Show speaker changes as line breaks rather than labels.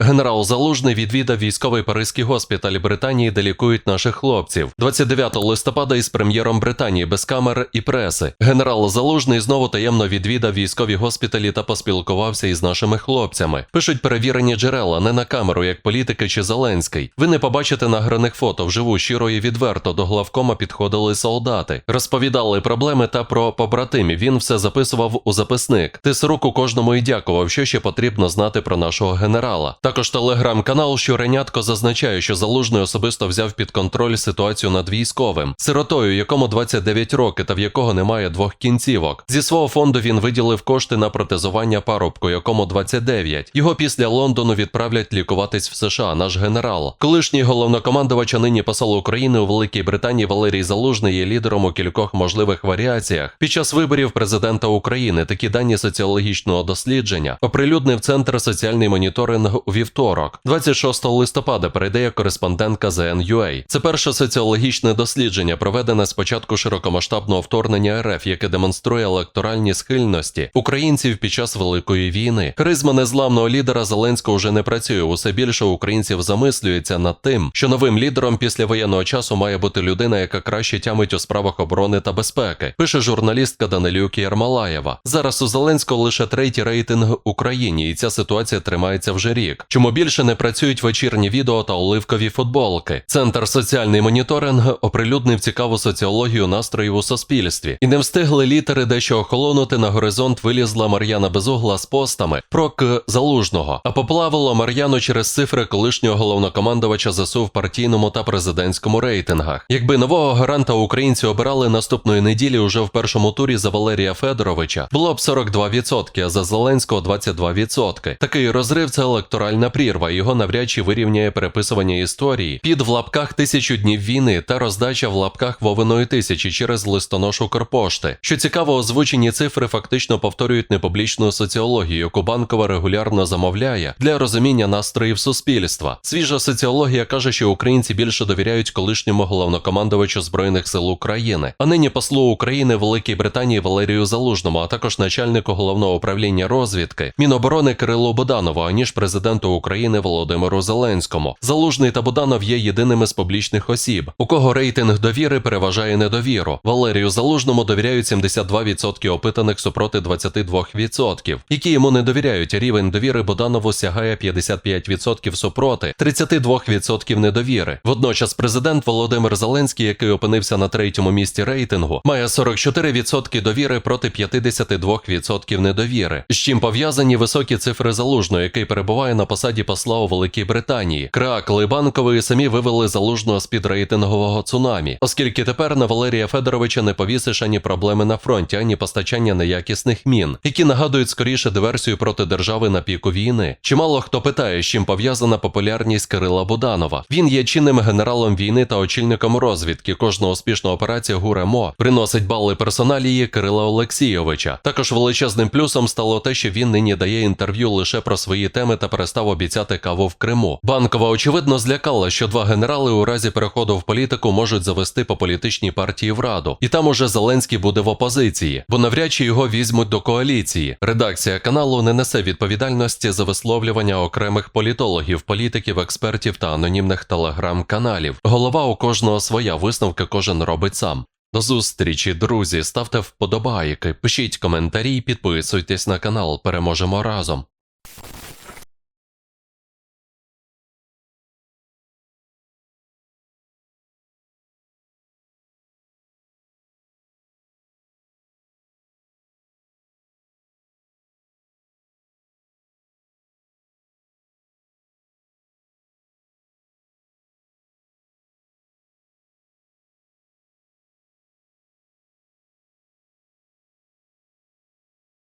Генерал Залужний відвідав військовий Паризький госпіталь Британії, де лікують наших хлопців. 29 листопада із прем'єром Британії без камер і преси. Генерал Залужний знову таємно відвідав військові госпіталі та поспілкувався із нашими хлопцями. Пишуть перевірені джерела, не на камеру, як політики чи Зеленський. Ви не побачите награних фото вживу щиро і відверто до главкома підходили солдати, розповідали проблеми та про побратимів. Він все записував у записник. Тис руку кожному і дякував, що ще потрібно знати про нашого генерала. Також телеграм-канал Щуренятко зазначає, що залужний особисто взяв під контроль ситуацію над військовим, сиротою, якому 29 років та в якого немає двох кінцівок. Зі свого фонду він виділив кошти на протезування парубку, якому 29. Його після Лондону відправлять лікуватись в США. Наш генерал, колишній головнокомандувач, а нині посол України у Великій Британії Валерій Залужний є лідером у кількох можливих варіаціях. Під час виборів президента України такі дані соціологічного дослідження оприлюднив центр соціальний моніторинг у вівторок, 26 листопада. Передає кореспондентка ZN.UA. Це перше соціологічне дослідження, проведене з початку широкомасштабного вторгнення РФ, яке демонструє електоральні схильності українців під час великої війни. Харизма незламного лідера Зеленського вже не працює. Усе більше українців замислюється над тим, що новим лідером після воєнного часу має бути людина, яка краще тямить у справах оборони та безпеки. Пише журналістка Данилюк Єрмалаєва. Зараз у Зеленського лише третій рейтинг в Україні, і ця ситуація тримається вже рік. Чому більше не працюють вечірні відео та оливкові футболки? Центр соціальний моніторинг оприлюднив цікаву соціологію настроїв у суспільстві, і не встигли літери дещо охолонути. На горизонт вилізла Мар'яна Безугла з постами про К залужного, а поплавило Мар'яну через цифри колишнього головнокомандувача ЗСУ в партійному та президентському рейтингах. Якби нового гаранта українці обирали наступної неділі уже в першому турі за Валерія Федоровича, було б 42%, а за Зеленського 22%. Такий розрив це електоральна прірва. Його навряд чи вирівняє переписування історії під в лапках тисячу днів війни та роздача в лапках Вовиної тисячі через листоношу Укрпошти. Що цікаво, озвучені цифри фактично повторюють непублічну соціологію, яку банкова регулярно замовляє для розуміння настроїв суспільства. Свіжа соціологія каже, що українці більше довіряють колишньому головнокомандувачу збройних сил України, а нині послу України Великій Британії Валерію Залужному, а також начальнику головного управління розвідки Міноборони Кирилу Боданову, аніж президенту України Володимиру Зеленському. Залужний та Буданов є єдиними з публічних осіб, у кого рейтинг довіри переважає недовіру. Валерію Залужному довіряють 72% опитаних супроти 22%, які йому не довіряють. Рівень довіри Боданову сягає 55% супроти 32% недовіри. Водночас президент Володимир Зеленський, який опинився на третьому місці рейтингу, має 44% довіри проти 52% недовіри. З чим пов'язані високі цифри залужного, який перебуває на посаді посла у Великій Британії. Кракли банкової самі вивели залужного з під рейтингового цунамі, оскільки тепер на Валерія Федоровича не повісиш ані проблеми на фронті, ані постачання неякісних мін, які нагадують скоріше диверсію проти держави на піку війни. Чимало хто питає, з чим пов'язана популярність Кирила Буданова. Він є чинним генералом війни та очільником розвідки. Кожна успішна операція ГУРЕМО приносить бали персоналії Кирила Олексійовича. Також величезним плюсом стало те, що він нині дає інтерв'ю лише про свої теми та перестав обіцяти каву в Криму. Банкова очевидно злякала, що два генерали у разі переходу в політику можуть завести по політичній партії в раду, і там уже Зеленський буде в опозиції, бо навряд чи його візьмуть до коаліції. Редакція каналу не несе відповідальності за висловлювання окремих політологів, політиків, експертів та анонімних телеграм-каналів. Голова у кожного своя висновки кожен робить сам. До зустрічі, друзі. Ставте вподобайки, пишіть коментарі, підписуйтесь на канал. Переможемо разом.